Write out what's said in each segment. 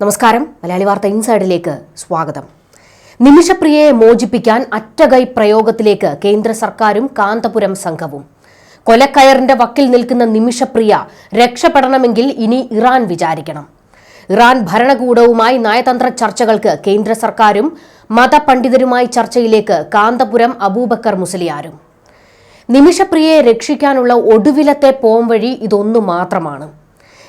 നമസ്കാരം. മലയാളി വാർത്ത ഇൻസൈഡിലേക്ക് സ്വാഗതം. നിമിഷപ്രിയയെ മോചിപ്പിക്കാൻ അറ്റകൈ പ്രയോഗത്തിലേക്ക് കേന്ദ്ര സർക്കാരും കാന്തപുരം സംഘവും. കൊലക്കയറിന്റെ വക്കിൽ നിൽക്കുന്ന നിമിഷപ്രിയ രക്ഷപ്പെടണമെങ്കിൽ ഇനി ഇറാൻ വിചാരിക്കണം. ഇറാൻ ഭരണകൂടവുമായി നയതന്ത്ര ചർച്ചകൾക്ക് കേന്ദ്ര സർക്കാരും മതപണ്ഡിതരുമായി ചർച്ചയിലേക്ക് കാന്തപുരം അബൂബക്കർ മുസലിയാരും. നിമിഷപ്രിയയെ രക്ഷിക്കാനുള്ള ഒടുവിലത്തെ പോംവഴി ഇതൊന്നു മാത്രമാണ്.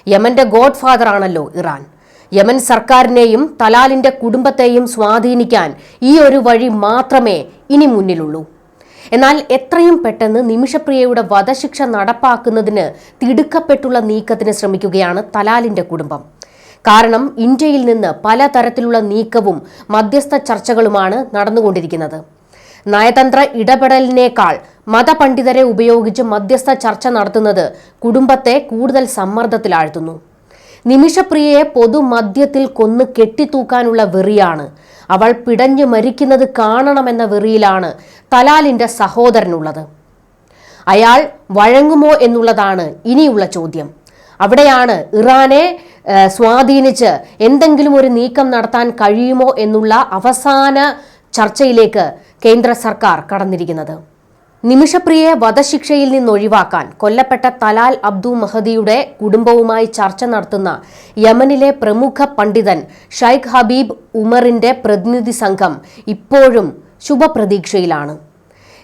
യമന്റെ ഗോഡ് ഫാദർ ആണല്ലോ ഇറാൻ. യമൻ സർക്കാരിനെയും തലാലിന്റെ കുടുംബത്തെയും സ്വാധീനിക്കാൻ ഈ ഒരു വഴി മാത്രമേ ഇനി മുന്നിലുള്ളൂ. എന്നാൽ എത്രയും പെട്ടെന്ന് നിമിഷപ്രിയയുടെ വധശിക്ഷ നടപ്പാക്കുന്നതിന് തിടുക്കപ്പെട്ടുള്ള നീക്കത്തിന് ശ്രമിക്കുകയാണ് തലാലിന്റെ കുടുംബം. കാരണം ഇന്ത്യയിൽ നിന്ന് പലതരത്തിലുള്ള നീക്കവും മധ്യസ്ഥ ചർച്ചകളുമാണ് നടന്നുകൊണ്ടിരിക്കുന്നത്. നയതന്ത്ര ഇടപെടലിനേക്കാൾ മതപണ്ഡിതരെ ഉപയോഗിച്ച് മധ്യസ്ഥ ചർച്ച നടത്തുന്നത് കുടുംബത്തെ കൂടുതൽ സമ്മർദ്ദത്തിലാഴ്ത്തുന്നു. നിമിഷപ്രിയയെ പൊതുമധ്യത്തിൽ കൊന്നു കെട്ടിത്തൂക്കാനുള്ള വെറിയാണ്. അവൾ പിടഞ്ഞു മരിക്കുന്നത് കാണണമെന്ന വെറിയിലാണ് തലാലിന്റെ സഹോദരനുള്ളത്. അയാൾ വഴങ്ങുമോ എന്നുള്ളതാണ് ഇനിയുള്ള ചോദ്യം. അവിടെയാണ് ഇറാനെ സ്വാധീനിച്ച് എന്തെങ്കിലും ഒരു നീക്കം നടത്താൻ കഴിയുമോ എന്നുള്ള അവസാന ചർച്ചയിലേക്ക് കേന്ദ്ര സർക്കാർ കടന്നിരിക്കുന്നത്. നിമിഷപ്രിയയെ വധശിക്ഷയിൽ നിന്ന് ഒഴിവാക്കാൻ കൊല്ലപ്പെട്ട തലാൽ അബ്ദു മഹദിയുടെ കുടുംബവുമായി ചർച്ച നടത്തുന്ന യമനിലെ പ്രമുഖ പണ്ഡിതൻ ഷൈഖ് ഹബീബ് ഉമറിന്റെ പ്രതിനിധി സംഘം ഇപ്പോഴും ശുഭപ്രതീക്ഷയിലാണ്.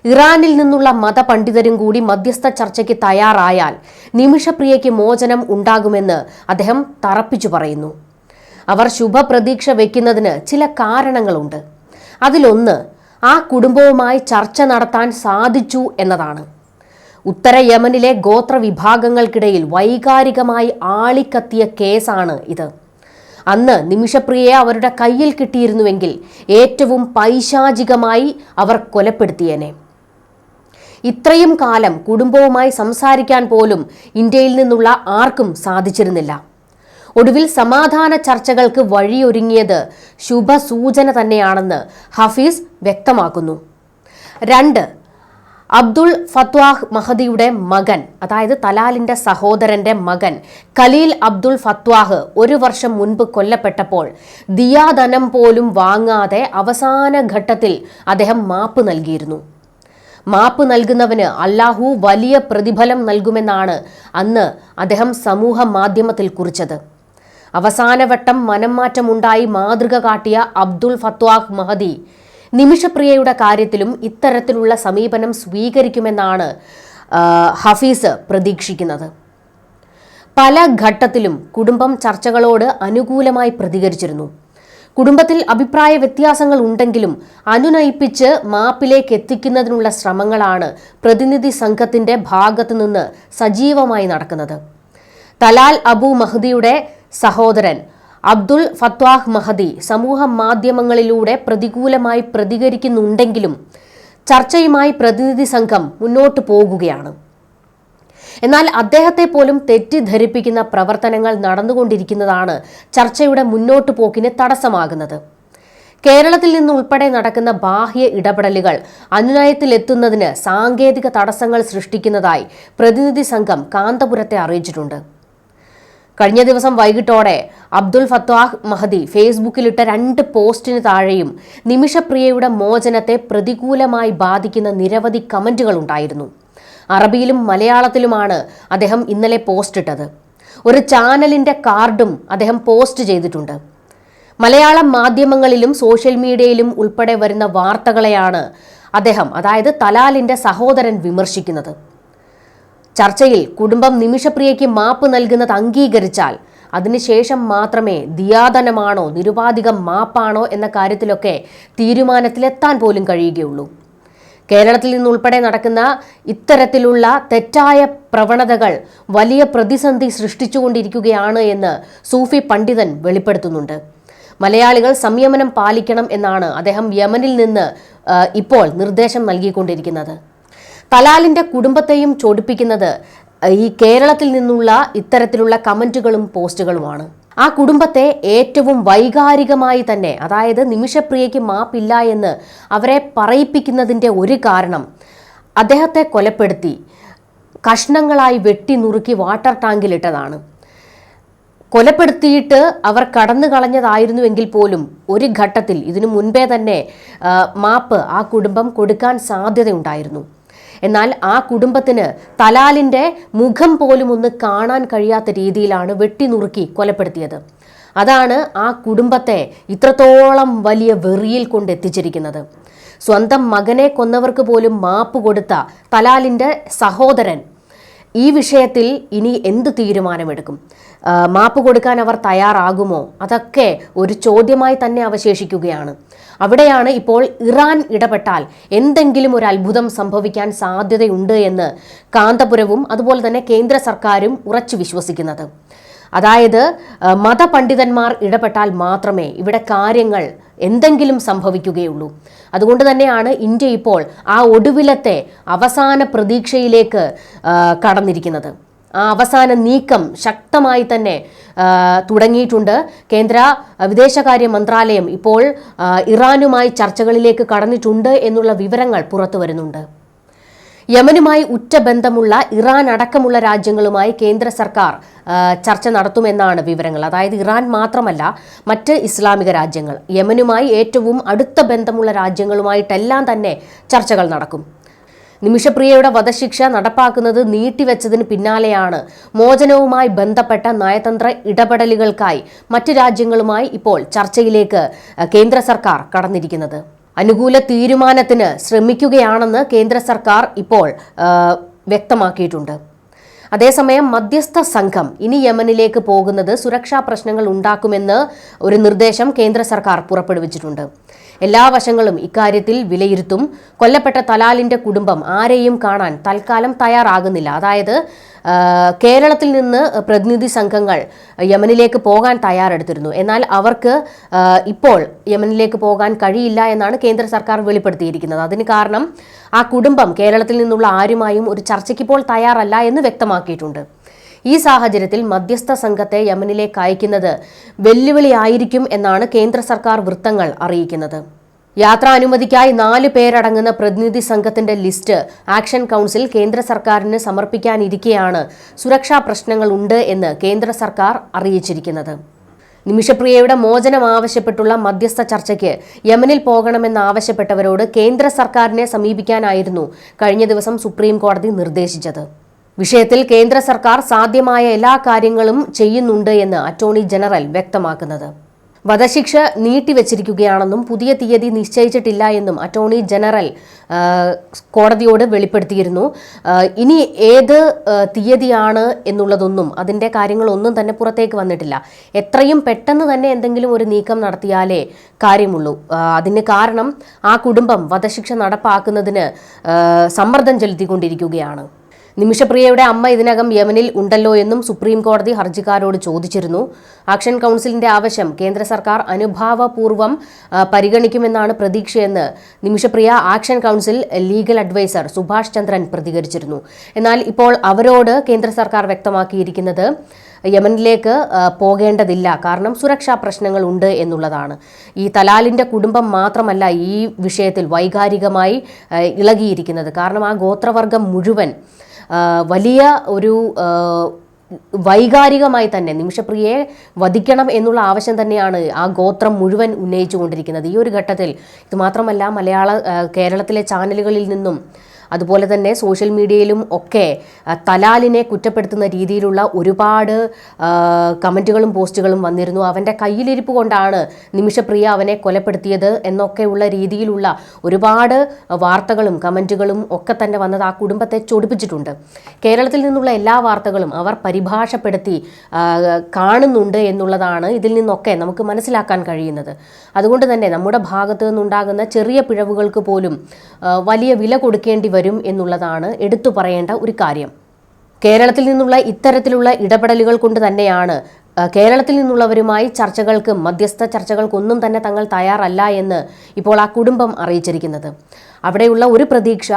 ഇറാനിൽ നിന്നുള്ള മതപണ്ഡിതരും കൂടി മധ്യസ്ഥ ചർച്ചയ്ക്ക് തയ്യാറായാൽ നിമിഷപ്രിയയ്ക്ക് മോചനം ഉണ്ടാകുമെന്ന് അദ്ദേഹം തറപ്പിച്ചു പറയുന്നു. അവർ ശുഭപ്രതീക്ഷ വയ്ക്കുന്നതിന് ചില കാരണങ്ങളുണ്ട്. അതിലൊന്ന് ആ കുടുംബവുമായി ചർച്ച നടത്താൻ സാധിച്ചു എന്നതാണ്. ഉത്തര യമനിലെ ഗോത്ര വിഭാഗങ്ങൾക്കിടയിൽ വൈകാരികമായി ആളിക്കത്തിയ കേസാണ് ഇത്. അന്ന് നിമിഷപ്രിയയെ അവരുടെ കയ്യിൽ കിട്ടിയിരുന്നുവെങ്കിൽ ഏറ്റവും പൈശാചികമായി അവർ കൊലപ്പെടുത്തിയേനെ. ഇത്രയും കാലം കുടുംബവുമായി സംസാരിക്കാൻ പോലും ഇന്ത്യയിൽ നിന്നുള്ള ആർക്കും സാധിച്ചിരുന്നില്ല. ഒടുവിൽ സമാധാന ചർച്ചകൾക്ക് വഴിയൊരുങ്ങിയത് ശുഭസൂചന തന്നെയാണെന്ന് ഹഫീസ് വ്യക്തമാക്കുന്നു. രണ്ട് അബ്ദുൾ ഫത്വാഹ് മഹദിയുടെ മകൻ അതായത് തലാലിന്റെ സഹോദരന്റെ മകൻ ഖലീൽ അബ്ദുൾ ഫത്വാഹ് ഒരു വർഷം മുൻപ് കൊല്ലപ്പെട്ടപ്പോൾ ദിയാധനം പോലും വാങ്ങാതെ അവസാന ഘട്ടത്തിൽ അദ്ദേഹം മാപ്പ് നൽകിയിരുന്നു. മാപ്പ് നൽകുന്നവന് അല്ലാഹു വലിയ പ്രതിഫലം നൽകുമെന്നാണ് അന്ന് അദ്ദേഹം സമൂഹ മാധ്യമത്തിൽ കുറിച്ചത്. അവസാനവട്ടം മനംമാറ്റമുണ്ടായി മാതൃക കാട്ടിയ അബ്ദുൾ ഫത്വാഹ് മഹദി. നിമിഷപ്രിയയുടെ കാര്യത്തിലും ഇത്തരത്തിലുള്ള സമീപനം സ്വീകരിക്കുമെന്നാണ് ഹഫീസ് പ്രതീക്ഷിക്കുന്നത്. പല ഘട്ടത്തിലും കുടുംബം ചർച്ചകളോട് അനുകൂലമായി പ്രതികരിച്ചിരുന്നു. കുടുംബത്തിൽ അഭിപ്രായ വ്യത്യാസങ്ങൾ ഉണ്ടെങ്കിലും അനുനയിപ്പിച്ച് മാപ്പിലേക്ക് എത്തിക്കുന്നതിനുള്ള ശ്രമങ്ങളാണ് പ്രതിനിധി സംഘത്തിന്റെ ഭാഗത്തുനിന്ന് സജീവമായി നടക്കുന്നത്. തലാൽ അബു മഹദിയുടെ സഹോദരൻ. അബ്ദുൾ ഫത്വാഹ് മഹദി സമൂഹ മാധ്യമങ്ങളിലൂടെ പ്രതികൂലമായി പ്രതികരിക്കുന്നുണ്ടെങ്കിലും ചർച്ചയുമായി പ്രതിനിധി സംഘം മുന്നോട്ടു പോകുകയാണ്. എന്നാൽ അദ്ദേഹത്തെ പോലും തെറ്റിദ്ധരിപ്പിക്കുന്ന പ്രവർത്തനങ്ങൾ നടന്നുകൊണ്ടിരിക്കുന്നതാണ് ചർച്ചയുടെ മുന്നോട്ടു പോക്കിന് തടസ്സമാകുന്നത്. കേരളത്തിൽ നിന്ന് ഉൾപ്പെടെ നടക്കുന്ന ബാഹ്യ ഇടപെടലുകൾ അനുനയത്തിലെത്തുന്നതിന് സാങ്കേതിക തടസ്സങ്ങൾ സൃഷ്ടിക്കുന്നതായി പ്രതിനിധി സംഘം കാന്തപുരത്തെ അറിയിച്ചിട്ടുണ്ട്. കഴിഞ്ഞ ദിവസം വൈകിട്ടോടെ അബ്ദുൽ ഫത്വാഹ് മഹദി ഫേസ്ബുക്കിലിട്ട രണ്ട് പോസ്റ്റിന് താഴെയും നിമിഷപ്രിയയുടെ മോചനത്തെ പ്രതികൂലമായി ബാധിക്കുന്ന നിരവധി കമന്റുകൾ ഉണ്ടായിരുന്നു. അറബിയിലും മലയാളത്തിലുമാണ് അദ്ദേഹം ഇന്നലെ പോസ്റ്റ് ഇട്ടത്. ഒരു ചാനലിന്റെ കാർഡും അദ്ദേഹം പോസ്റ്റ് ചെയ്തിട്ടുണ്ട്. മലയാള മാധ്യമങ്ങളിലും സോഷ്യൽ മീഡിയയിലും ഉൾപ്പെടെ വരുന്ന വാർത്തകളെയാണ് അദ്ദേഹം അതായത് തലാലിന്റെ സഹോദരൻ വിമർശിക്കുന്നത്. ചർച്ചയിൽ കുടുംബം നിമിഷപ്രിയയ്ക്ക് മാപ്പ് നൽകുന്നത് അംഗീകരിച്ചാൽ അതിനുശേഷം മാത്രമേ ദിയാദനമാണോ നിരുപാധികം മാപ്പാണോ എന്ന കാര്യത്തിലൊക്കെ തീരുമാനത്തിലെത്താൻ പോലും കഴിയുകയുള്ളൂ. കേരളത്തിൽ നിന്നുൾപ്പെടെ നടക്കുന്ന ഇത്തരത്തിലുള്ള തെറ്റായ പ്രവണതകൾ വലിയ പ്രതിസന്ധി സൃഷ്ടിച്ചുകൊണ്ടിരിക്കുകയാണ് എന്ന് സൂഫി പണ്ഡിതൻ വെളിപ്പെടുത്തുന്നുണ്ട്. മലയാളികൾ സംയമനം പാലിക്കണം എന്നാണ് അദ്ദേഹം യമനിൽ നിന്ന് ഇപ്പോൾ നിർദ്ദേശം നൽകിക്കൊണ്ടിരിക്കുന്നത്. തലാലിന്റെ കുടുംബത്തെയും ചോടിപ്പിക്കുന്നത് ഈ കേരളത്തിൽ നിന്നുള്ള ഇത്തരത്തിലുള്ള കമന്റുകളും പോസ്റ്റുകളുമാണ്. ആ കുടുംബത്തെ ഏറ്റവും വൈകാരികമായി തന്നെ അതായത് നിമിഷപ്രിയയ്ക്ക് മാപ്പില്ല എന്ന് അവരെ പറയിപ്പിക്കുന്നതിന്റെ ഒരു കാരണം അദ്ദേഹത്തെ കൊലപ്പെടുത്തി കഷ്ണങ്ങളായി വെട്ടി നുറുക്കി വാട്ടർ ടാങ്കിലിട്ടതാണ്. കൊലപ്പെടുത്തിയിട്ട് അവർ കടന്നു കളഞ്ഞതായിരുന്നുവെങ്കിൽ പോലും ഒരു ഘട്ടത്തിൽ ഇതിനു മുൻപേ തന്നെ മാപ്പ് ആ കുടുംബം കൊടുക്കാൻ സാധ്യതയുണ്ടായിരുന്നു. എന്നാൽ ആ കുടുംബത്തിന് തലാലിന്റെ മുഖം പോലും ഒന്ന് കാണാൻ കഴിയാത്ത രീതിയിലാണ് വെട്ടിനുറുക്കി കൊലപ്പെടുത്തിയത്. അതാണ് ആ കുടുംബത്തെ ഇത്രത്തോളം വലിയ വെറിയിൽ കൊണ്ടെത്തിച്ചിരിക്കുന്നത് സ്വന്തം മകനെ കൊന്നവർക്ക് പോലും മാപ്പ് കൊടുത്ത തലാലിന്റെ സഹോദരൻ ഈ വിഷയത്തിൽ ഇനി എന്ത് തീരുമാനമെടുക്കും? മാപ്പ് കൊടുക്കാൻ അവർ തയ്യാറാകുമോ? അതൊക്കെ ഒരു ചോദ്യമായി തന്നെ അവശേഷിക്കുകയാണ്. അവിടെയാണ് ഇപ്പോൾ ഇറാൻ ഇടപെട്ടാൽ എന്തെങ്കിലും ഒരു അത്ഭുതം സംഭവിക്കാൻ സാധ്യതയുണ്ട് എന്ന് കാന്തപുരവും അതുപോലെ തന്നെ കേന്ദ്ര സർക്കാരും ഉറച്ചു വിശ്വസിക്കുന്നത്. അതായത് മതപണ്ഡിതന്മാർ ഇടപെട്ടാൽ മാത്രമേ ഇവിടെ കാര്യങ്ങൾ എന്തെങ്കിലും സംഭവിക്കുകയുള്ളൂ. അതുകൊണ്ട് തന്നെയാണ് ഇന്ത്യ ഇപ്പോൾ ആ ഒടുവിലത്തെ അവസാന പ്രതീക്ഷയിലേക്ക് കടന്നിരിക്കുന്നത്. ആ അവസാന നീക്കം ശക്തമായി തന്നെ തുടങ്ങിയിട്ടുണ്ട്. കേന്ദ്ര വിദേശകാര്യ മന്ത്രാലയം ഇപ്പോൾ ഇറാനുമായി ചർച്ചകളിലേക്ക് കടന്നിട്ടുണ്ട് എന്നുള്ള വിവരങ്ങൾ പുറത്തു വരുന്നുണ്ട്. യമനുമായി ഉറ്റ ബന്ധമുള്ള ഇറാൻ അടക്കമുള്ള രാജ്യങ്ങളുമായി കേന്ദ്ര സർക്കാർ ചർച്ച നടത്തുമെന്നാണ് വിവരങ്ങൾ. അതായത് ഇറാൻ മാത്രമല്ല മറ്റ് ഇസ്ലാമിക രാജ്യങ്ങൾ. യമനുമായി ഏറ്റവും അടുത്ത ബന്ധമുള്ള രാജ്യങ്ങളുമായിട്ടെല്ലാം തന്നെ ചർച്ചകൾ നടക്കും. നിമിഷപ്രിയയുടെ വധശിക്ഷ നടപ്പാക്കുന്നത് നീട്ടിവെച്ചതിന് പിന്നാലെയാണ് മോചനവുമായി ബന്ധപ്പെട്ട നയതന്ത്ര ഇടപെടലുകൾക്കായി മറ്റ് രാജ്യങ്ങളുമായി ഇപ്പോൾ ചർച്ചയിലേക്ക് കേന്ദ്ര സർക്കാർ കടന്നിരിക്കുന്നത്. അനുകൂല തീരുമാനത്തിന് ശ്രമിക്കുകയാണെന്ന് കേന്ദ്ര സർക്കാർ ഇപ്പോൾ വ്യക്തമാക്കിയിട്ടുണ്ട്. അതേസമയം മധ്യസ്ഥ സംഘം ഇനി യമനിലേക്ക് പോകുന്നത് സുരക്ഷാ പ്രശ്നങ്ങൾ ഉണ്ടാക്കുമെന്ന് ഒരു നിർദ്ദേശം കേന്ദ്ര സർക്കാർ പുറപ്പെടുവിച്ചിട്ടുണ്ട്. എല്ലാ വശങ്ങളും ഇക്കാര്യത്തിൽ വിലയിരുത്തും. കൊല്ലപ്പെട്ട തലാലിന്റെ കുടുംബം ആരെയും കാണാൻ തൽക്കാലം തയ്യാറാകുന്നില്ല. അതായത് കേരളത്തിൽ നിന്ന് പ്രതിനിധി സംഘങ്ങൾ യമനിലേക്ക് പോകാൻ തയ്യാറെടുത്തിരുന്നു. എന്നാൽ അവർക്ക് ഇപ്പോൾ യമനിലേക്ക് പോകാൻ കഴിയില്ല എന്നാണ് കേന്ദ്ര സർക്കാർ വെളിപ്പെടുത്തിയിരിക്കുന്നത്. അതിന് കാരണം ആ കുടുംബം കേരളത്തിൽ നിന്നുള്ള ആരുമായും ഒരു ചർച്ചയ്ക്ക് ഇപ്പോൾ തയ്യാറല്ല എന്ന് വ്യക്തമാക്കിയിട്ടുണ്ട്. ഈ സാഹചര്യത്തിൽ മധ്യസ്ഥ സംഘത്തെ യമനിലേക്ക് അയക്കുന്നത് വെല്ലുവിളിയായിരിക്കും എന്നാണ് കേന്ദ്ര സർക്കാർ വൃത്തങ്ങൾ അറിയിക്കുന്നത്. യാത്രാ അനുമതിക്കായി നാല് പേരടങ്ങുന്ന പ്രതിനിധി സംഘത്തിന്റെ ലിസ്റ്റ് ആക്ഷൻ കൗൺസിൽ കേന്ദ്ര സർക്കാരിന് സമർപ്പിക്കാനിരിക്കെയാണ് സുരക്ഷാ പ്രശ്നങ്ങൾ ഉണ്ട് എന്ന് കേന്ദ്ര സർക്കാർ അറിയിച്ചിരിക്കുന്നത്. നിമിഷപ്രിയയുടെ മോചനം ആവശ്യപ്പെട്ടുള്ള മധ്യസ്ഥ ചർച്ചയ്ക്ക് യമനിൽ പോകണമെന്നാവശ്യപ്പെട്ടവരോട് കേന്ദ്ര സർക്കാരിനെ സമീപിക്കാനായിരുന്നു കഴിഞ്ഞ ദിവസം സുപ്രീം കോടതി നിർദ്ദേശിച്ചത്. വിഷയത്തിൽ കേന്ദ്ര സർക്കാർ സാധ്യമായ എല്ലാ കാര്യങ്ങളും ചെയ്യുന്നുണ്ട് എന്ന് അറ്റോർണി ജനറൽ വ്യക്തമാക്കുന്നത്. വധശിക്ഷ നീട്ടിവെച്ചിരിക്കുകയാണെന്നും പുതിയ തീയതി നിശ്ചയിച്ചിട്ടില്ല എന്നും അറ്റോർണി ജനറൽ കോടതിയോട് വെളിപ്പെടുത്തിയിരുന്നു. ഇനി ഏത് തീയതിയാണ് എന്നുള്ളതൊന്നും അതിന്റെ കാര്യങ്ങളൊന്നും തന്നെ പുറത്തേക്ക് വന്നിട്ടില്ല. എത്രയും പെട്ടെന്ന് തന്നെ എന്തെങ്കിലും ഒരു നീക്കം നടത്തിയാലേ കാര്യമുള്ളൂ. അതിന് കാരണം ആ കുടുംബം വധശിക്ഷ നടപ്പാക്കുന്നതിന് സമ്മർദ്ദം ചെലുത്തിക്കൊണ്ടിരിക്കുകയാണ്. നിമിഷപ്രിയയുടെ അമ്മ ഇതിനകം യമനിൽ ഉണ്ടല്ലോ എന്നും സുപ്രീം കോടതി ഹർജിക്കാരോട് ചോദിച്ചിരുന്നു. ആക്ഷൻ കൗൺസിലിന്റെ ആവശ്യം കേന്ദ്ര സർക്കാർ അനുഭാവപൂർവം പരിഗണിക്കുമെന്നാണ് പ്രതീക്ഷയെന്ന് Nimishapriya action council legal adviser Subhash Chandran പ്രതികരിച്ചിരുന്നു. എന്നാൽ ഇപ്പോൾ അവരോട് കേന്ദ്ര സർക്കാർ വ്യക്തമാക്കിയിരിക്കുന്നത് യമനിലേക്ക് പോകേണ്ടതില്ല. കാരണം സുരക്ഷാ പ്രശ്നങ്ങൾ ഉണ്ട് എന്നുള്ളതാണ്. ഈ തലാലിന്റെ കുടുംബം മാത്രമല്ല ഈ വിഷയത്തിൽ വൈകാരികമായി ഇളകിയിരിക്കുന്നത്. കാരണം ആ ഗോത്രവർഗം മുഴുവൻ വലിയ ഒരു വൈകാരികമായി തന്നെ നിമിഷപ്രിയയെ വധിക്കണം എന്നുള്ള ആവശ്യം തന്നെയാണ് ആ ഗോത്രം മുഴുവൻ ഉന്നയിച്ചുകൊണ്ടിരിക്കുന്നത്. ഈ ഒരു ഘട്ടത്തിൽ ഇത് മാത്രമല്ല മലയാള കേരളത്തിലെ ചാനലുകളിൽ നിന്നും അതുപോലെ തന്നെ സോഷ്യൽ മീഡിയയിലും ഒക്കെ തലാലിനെ കുറ്റപ്പെടുത്തുന്ന രീതിയിലുള്ള ഒരുപാട് കമന്റുകളും പോസ്റ്റുകളും വന്നിരുന്നു. അവന്റെ കയ്യിലിരിപ്പ് കൊണ്ടാണ് നിമിഷപ്രിയ അവനെ കൊലപ്പെടുത്തിയത് എന്നൊക്കെയുള്ള രീതിയിലുള്ള ഒരുപാട് വാർത്തകളും കമന്റുകളും ഒക്കെ തന്നെ വന്നത് ആ കുടുംബത്തെ ചൊടിപ്പിച്ചിട്ടുണ്ട്. കേരളത്തിൽ നിന്നുള്ള എല്ലാ വാർത്തകളും അവർ പരിഭാഷപ്പെടുത്തി കാണുന്നുണ്ട് എന്നുള്ളതാണ് ഇതിൽ നിന്നൊക്കെ നമുക്ക് മനസ്സിലാക്കാൻ കഴിയുന്നത്. അതുകൊണ്ട് തന്നെ നമ്മുടെ ഭാഗത്തു നിന്നുണ്ടാകുന്ന ചെറിയ പിഴവുകൾക്ക് പോലും വലിയ വില കൊടുക്കേണ്ടി വരും എന്നുള്ളതാണ് എടുത്തു പറയേണ്ട ഒരു കാര്യം. കേരളത്തിൽ നിന്നുള്ള ഇത്തരത്തിലുള്ള ഇടപെടലുകൾ കൊണ്ട് തന്നെയാണ് കേരളത്തിൽ നിന്നുള്ളവരുമായി ചർച്ചകൾക്ക് മധ്യസ്ഥ ചർച്ചകൾക്കൊന്നും തന്നെ തങ്ങൾ തയ്യാറല്ല എന്ന് ഇപ്പോൾ ആ കുടുംബം അറിയിച്ചിരിക്കുന്നത്. അവിടെയുള്ള ഒരു പ്രതീക്ഷ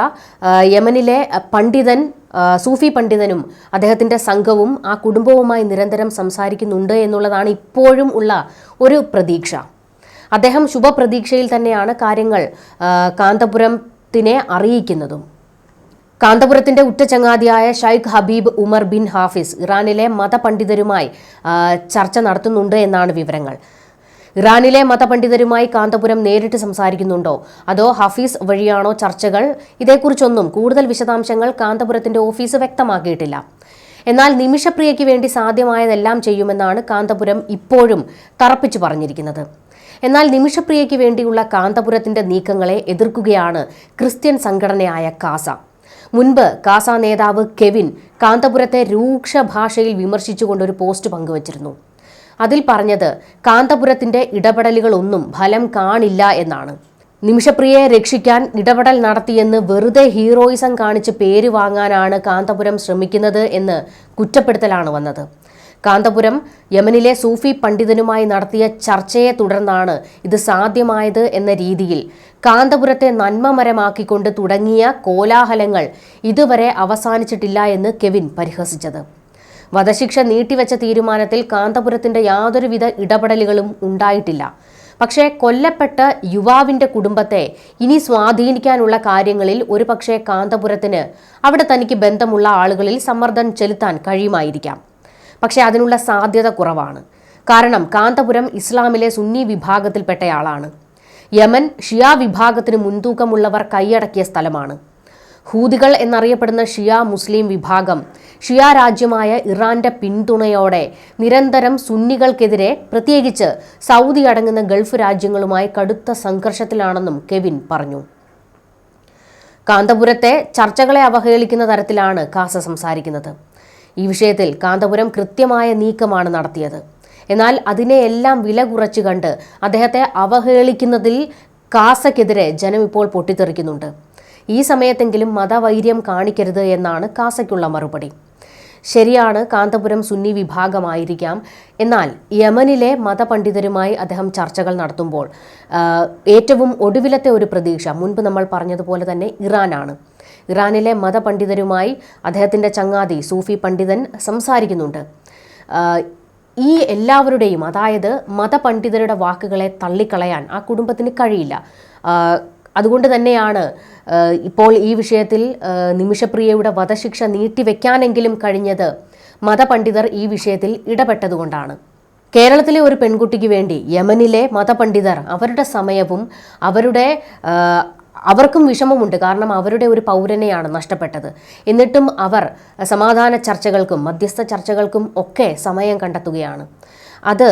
യമനിലെ പണ്ഡിതൻ സൂഫി പണ്ഡിതനും അദ്ദേഹത്തിന്റെ സംഘവും ആ കുടുംബവുമായി നിരന്തരം സംസാരിക്കുന്നുണ്ട് എന്നുള്ളതാണ് ഇപ്പോഴും ഉള്ള ഒരു പ്രതീക്ഷ. അദ്ദേഹം ശുഭപ്രതീക്ഷയിൽ തന്നെയാണ് കാര്യങ്ങൾ കാന്തപുരത്തിനെ അറിയിക്കുന്നതും. കാന്തപുരത്തിന്റെ ഉറ്റചങ്ങാതിയായ Sheikh Habib Umar bin Hafiz ഇറാനിലെ മതപണ്ഡിതരുമായി ചർച്ച നടത്തുന്നുണ്ട് എന്നാണ് വിവരങ്ങൾ. ഇറാനിലെ മതപണ്ഡിതരുമായി കാന്തപുരം നേരിട്ട് സംസാരിക്കുന്നുണ്ടോ? അതോ ഹഫീസ് വഴിയാണോ ചർച്ചകൾ? ഇതേക്കുറിച്ചൊന്നും കൂടുതൽ വിശദാംശങ്ങൾ കാന്തപുരത്തിന്റെ ഓഫീസ് വ്യക്തമാക്കിയിട്ടില്ല. എന്നാൽ നിമിഷപ്രിയയ്ക്ക് വേണ്ടി സാധ്യമായതെല്ലാം ചെയ്യുമെന്നാണ് കാന്തപുരം ഇപ്പോഴും തറപ്പിച്ചു പറഞ്ഞിരിക്കുന്നത്. എന്നാൽ നിമിഷപ്രിയയ്ക്ക് വേണ്ടിയുള്ള കാന്തപുരത്തിന്റെ നീക്കങ്ങളെ എതിർക്കുകയാണ് ക്രിസ്ത്യൻ സംഘടനയായ കാസ. മുൻപ് കാസ നേതാവ് കെവിൻ കാന്തപുരത്തെ രൂക്ഷ ഭാഷയിൽ വിമർശിച്ചുകൊണ്ടൊരു പോസ്റ്റ് പങ്കുവച്ചിരുന്നു. അതിൽ പറഞ്ഞത് കാന്തപുരത്തിന്റെ ഇടപെടലുകളൊന്നും ഫലം കാണില്ല എന്നാണ്. നിമിഷപ്രിയയെ രക്ഷിക്കാൻ ഇടപെടൽ നടത്തിയെന്ന് വെറുതെ ഹീറോയിസം കാണിച്ച് പേര് വാങ്ങാനാണ് കാന്തപുരം ശ്രമിക്കുന്നത് എന്ന് കുറ്റപ്പെടുത്തലാണ് വന്നത്. കാന്തപുരം യമനിലെ സൂഫി പണ്ഡിതനുമായി നടത്തിയ ചർച്ചയെ തുടർന്നാണ് ഇത് സാധ്യമായത് എന്ന രീതിയിൽ കാന്തപുരത്തെ നന്മമരമാക്കിക്കൊണ്ട് തുടങ്ങിയ കോലാഹലങ്ങൾ ഇതുവരെ അവസാനിച്ചിട്ടില്ല എന്ന് കെവിൻ പരിഹസിച്ചത്. വധശിക്ഷ നീട്ടിവെച്ച തീരുമാനത്തിൽ കാന്തപുരത്തിന്റെ യാതൊരുവിധ ഇടപെടലുകളും ഉണ്ടായിട്ടില്ല. പക്ഷേ കൊല്ലപ്പെട്ട യുവാവിന്റെ കുടുംബത്തെ ഇനി സ്വാധീനിക്കാനുള്ള കാര്യങ്ങളിൽ ഒരുപക്ഷെ കാന്തപുരത്തിന് അവിടെ തനിക്ക് ബന്ധമുള്ള ആളുകളിൽ സമ്മർദ്ദം ചെലുത്താൻ കഴിയുമായിരിക്കാം. പക്ഷേ അതിനുള്ള സാധ്യത കുറവാണ്. കാരണം കാന്തപുരം ഇസ്ലാമിലെ സുന്നി വിഭാഗത്തിൽപ്പെട്ടയാളാണ്. യമൻ ഷിയ വിഭാഗത്തിന് മുൻതൂക്കമുള്ളവർ കൈയടക്കിയ സ്ഥലമാണ്. ഹൂദികൾ എന്നറിയപ്പെടുന്ന ഷിയ മുസ്ലിം വിഭാഗം ഷിയ രാജ്യമായ ഇറാന്റെ പിന്തുണയോടെ നിരന്തരം സുന്നികൾക്കെതിരെ പ്രത്യേകിച്ച് സൗദി അടങ്ങുന്ന ഗൾഫ് രാജ്യങ്ങളുമായി കടുത്ത സംഘർഷത്തിലാണെന്നും കെവിൻ പറഞ്ഞു. കാന്തപുരത്തെ ചർച്ചകളെ അവഹേളിക്കുന്ന തരത്തിലാണ് കാസ സംസാരിക്കുന്നത്. ഈ വിഷയത്തിൽ കാന്തപുരം കൃത്യമായ നീക്കമാണ് നടത്തിയത്. എന്നാൽ അതിനെയെല്ലാം വില കുറച്ച് കണ്ട് അദ്ദേഹത്തെ അവഹേളിക്കുന്നതിൽ കാസയ്ക്കെതിരെ ജനം ഇപ്പോൾ പൊട്ടിത്തെറിക്കുന്നുണ്ട്. ഈ സമയത്തെങ്കിലും മതവൈര്യം കാണിക്കരുത് എന്നാണ് കാസയ്ക്കുള്ള മറുപടി. ശരിയാണ് കാന്തപുരം സുന്നി വിഭാഗമായിരിക്കാം. എന്നാൽ യമനിലെ മതപണ്ഡിതരുമായി അദ്ദേഹം ചർച്ചകൾ നടത്തുമ്പോൾ ഏറ്റവും ഒടുവിലത്തെ ഒരു പ്രതീക്ഷ മുൻപ് നമ്മൾ പറഞ്ഞതുപോലെ തന്നെ ഇറാനാണ്. ഇറാനിലെ മതപണ്ഡിതരുമായി അദ്ദേഹത്തിന്റെ ചങ്ങാതി സൂഫി പണ്ഡിതൻ സംസാരിക്കുന്നുണ്ട്. ഈ എല്ലാവരുടെയും അതായത് മതപണ്ഡിതരുടെ വാക്കുകളെ തള്ളിക്കളയാൻ ആ കുടുംബത്തിന് കഴിയില്ല. അതുകൊണ്ട് തന്നെയാണ് ഇപ്പോൾ ഈ വിഷയത്തിൽ നിമിഷപ്രിയയുടെ വധശിക്ഷ നീട്ടിവെക്കാനെങ്കിലും കഴിഞ്ഞത് മതപണ്ഡിതർ ഈ വിഷയത്തിൽ ഇടപെട്ടതുകൊണ്ടാണ്. കേരളത്തിലെ ഒരു പെൺകുട്ടിക്ക് വേണ്ടി യമനിലെ മതപണ്ഡിതർ അവരുടെ സമയവും അവരുടെ അവർക്കും വിഷമമുണ്ട്. കാരണം അവരുടെ ഒരു പൗരനെയാണ് നഷ്ടപ്പെട്ടത്. എന്നിട്ടും അവർ സമാധാന ചർച്ചകൾക്കും മധ്യസ്ഥ ചർച്ചകൾക്കും ഒക്കെ സമയം കണ്ടെത്തുകയാണ്. അത്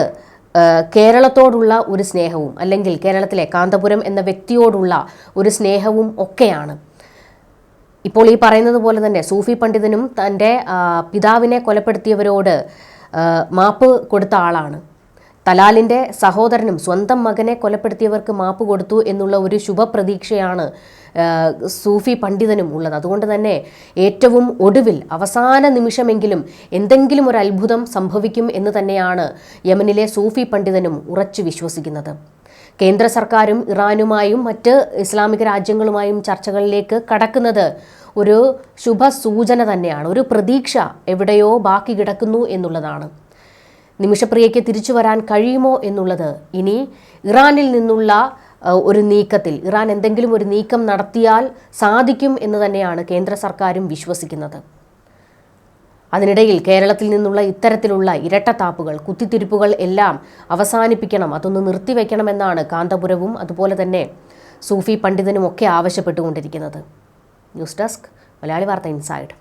കേരളത്തോടുള്ള ഒരു സ്നേഹവും അല്ലെങ്കിൽ കേരളത്തിലെ കാന്തപുരം എന്ന വ്യക്തിയോടുള്ള ഒരു സ്നേഹവും ഒക്കെയാണ്. ഇപ്പോൾ ഈ പറയുന്നത് പോലെ തന്നെ സൂഫി പണ്ഡിതനും തന്റെ പിതാവിനെ കൊലപ്പെടുത്തിയവരോട് മാപ്പ് കൊടുത്ത ആളാണ്. തലാലിന്റെ സഹോദരനും സ്വന്തം മകനെ കൊലപ്പെടുത്തിയവർക്ക് മാപ്പ് കൊടുത്തു എന്നുള്ള ഒരു ശുഭപ്രതീക്ഷയാണ് സൂഫി പണ്ഡിതനും ഉള്ളത്. അതുകൊണ്ട് തന്നെ ഏറ്റവും ഒടുവിൽ അവസാന നിമിഷമെങ്കിലും എന്തെങ്കിലും ഒരു അത്ഭുതം സംഭവിക്കും എന്ന് തന്നെയാണ് യമനിലെ സൂഫി പണ്ഡിതനും ഉറച്ചു വിശ്വസിക്കുന്നത്. കേന്ദ്ര സർക്കാരും ഇറാനുമായും മറ്റ് ഇസ്ലാമിക രാജ്യങ്ങളുമായും ചർച്ചകളിലേക്ക് കടക്കുന്നത് ഒരു ശുഭസൂചന തന്നെയാണ്. ഒരു പ്രതീക്ഷ എവിടെയോ ബാക്കി കിടക്കുന്നു എന്നുള്ളതാണ്. നിമിഷപ്രിയയ്ക്ക് തിരിച്ചു വരാൻ കഴിയുമോ എന്നുള്ളത് ഇനി ഇറാനിൽ നിന്നുള്ള ഒരു നീക്കത്തിൽ ഇറാൻ എന്തെങ്കിലും ഒരു നീക്കം നടത്തിയാൽ സാധിക്കും എന്ന് തന്നെയാണ് കേന്ദ്ര സർക്കാരും വിശ്വസിക്കുന്നത്. അതിനിടയിൽ കേരളത്തിൽ നിന്നുള്ള ഇത്തരത്തിലുള്ള ഇരട്ടത്താപ്പുകൾ കുത്തിത്തിരിപ്പുകൾ എല്ലാം അവസാനിപ്പിക്കണം അതൊന്ന് നിർത്തിവെക്കണമെന്നാണ് കാന്തപുരവും അതുപോലെ തന്നെ സൂഫി പണ്ഡിതനും ഒക്കെ ആവശ്യപ്പെട്ടുകൊണ്ടിരിക്കുന്നത്. ന്യൂസ് ഡെസ്ക് മലയാളി വാർത്ത ഇൻസൈഡ്.